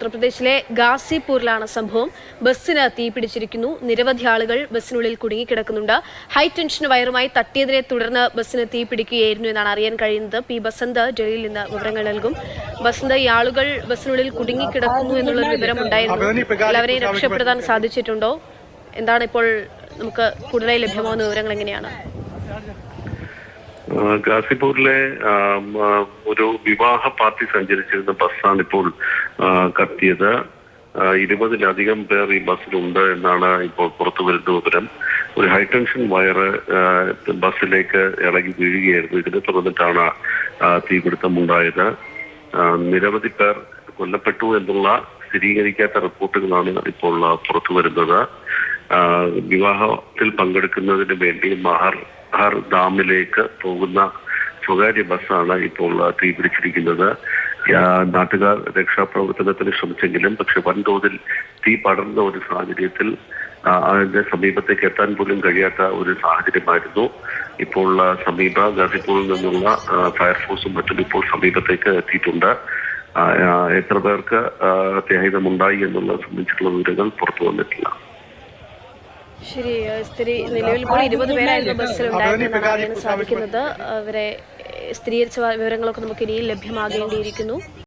ഉത്തർപ്രദേശിലെ ഗാസിപൂരിലാണ് സംഭവം. ബസ്സിന് തീപിടിച്ചിരിക്കുന്നു നിരവധി ആളുകൾ ബസ്സിനുള്ളിൽ കുടുങ്ങിക്കിടക്കുന്നുണ്ട്. ഹൈ ടെൻഷൻ വയറുമായി തട്ടിയതിനെ തുടർന്ന് ബസ്സിന് തീപിടിക്കുകയായിരുന്നു എന്നാണ് അറിയാൻ കഴിയുന്നത്. പി ബസന്ത് ഡൽഹിയിൽ നിന്ന് വിവരങ്ങൾ നൽകും. ബസന്ത് ഈ ആളുകൾ ബസ്സിനുള്ളിൽ കുടുങ്ങിക്കിടക്കുന്നു എന്നുള്ളൊരു വിവരം ഉണ്ടായിരുന്നു എല്ലാവരെയും രക്ഷപ്പെടുത്താൻ സാധിച്ചിട്ടുണ്ടോ? എന്താണ് ഇപ്പോൾ നമുക്ക് കൂടുതലായി ലഭ്യമാകുന്ന വിവരങ്ങൾ എങ്ങനെയാണ്? ഗാസിപൂരിലെ ഒരു വിവാഹ പാർട്ടി സഞ്ചരിച്ചിരുന്ന ബസ്സാണ് ഇപ്പോൾ കത്തിയത്. ഇരുപതിലധികം പേർ ഈ ബസ്സിലുണ്ട് എന്നാണ് ഇപ്പോൾ പുറത്തു വരുന്ന വിവരം. ഒരു ഹൈടെൻഷൻ വയറ് ബസ്സിലേക്ക് ഇളകി വീഴുകയായിരുന്നു. ഇതിനെ തുടർന്നിട്ടാണ് തീപിടുത്തമുണ്ടായത് നിരവധി പേർ കൊല്ലപ്പെട്ടു എന്നുള്ള സ്ഥിരീകരിക്കാത്ത റിപ്പോർട്ടുകളാണ് ഇപ്പോൾ പുറത്തു വരുന്നത്. വിവാഹത്തിൽ പങ്കെടുക്കുന്നതിന് വേണ്ടി മഹർ ഹർ ഡാമിലേക്ക് പോകുന്ന സ്വകാര്യ ബസ്സാണ് ഇപ്പോൾ തീപിടിച്ചിരിക്കുന്നത്. നാട്ടുകാർ രക്ഷാപ്രവർത്തനത്തിന് ശ്രമിച്ചെങ്കിലും പക്ഷെ വൻതോതിൽ തീ പടർന്ന ഒരു സാഹചര്യത്തിൽ അതിന്റെ സമീപത്തേക്ക് എത്താൻ പോലും കഴിയാത്ത ഒരു സാഹചര്യമായിരുന്നു. ഇപ്പോൾ സമീപ ഗാസിപ്പൂരിൽ നിന്നുള്ള ഫയർഫോഴ്സും മറ്റും ഇപ്പോൾ സമീപത്തേക്ക് എത്തിയിട്ടുണ്ട്. എത്ര പേർക്ക് ത്യാഹിതമുണ്ടായി എന്നുള്ളത് സംബന്ധിച്ചിട്ടുള്ള വിവരങ്ങൾ പുറത്തു വന്നിട്ടില്ല. ശരി സ്ത്രീ നിലവിൽ ഇപ്പോൾ ഇരുപത് പേരായിരുന്നു ബസ്സിൽ ഉണ്ടായിരുന്നെന്നാണ് അറിയാൻ സാധിക്കുന്നത്. അവരെ സ്ഥിരീകരിച്ച വിവരങ്ങളൊക്കെ നമുക്ക് ഇനിയും ലഭ്യമാകേണ്ടിയിരിക്കുന്നു.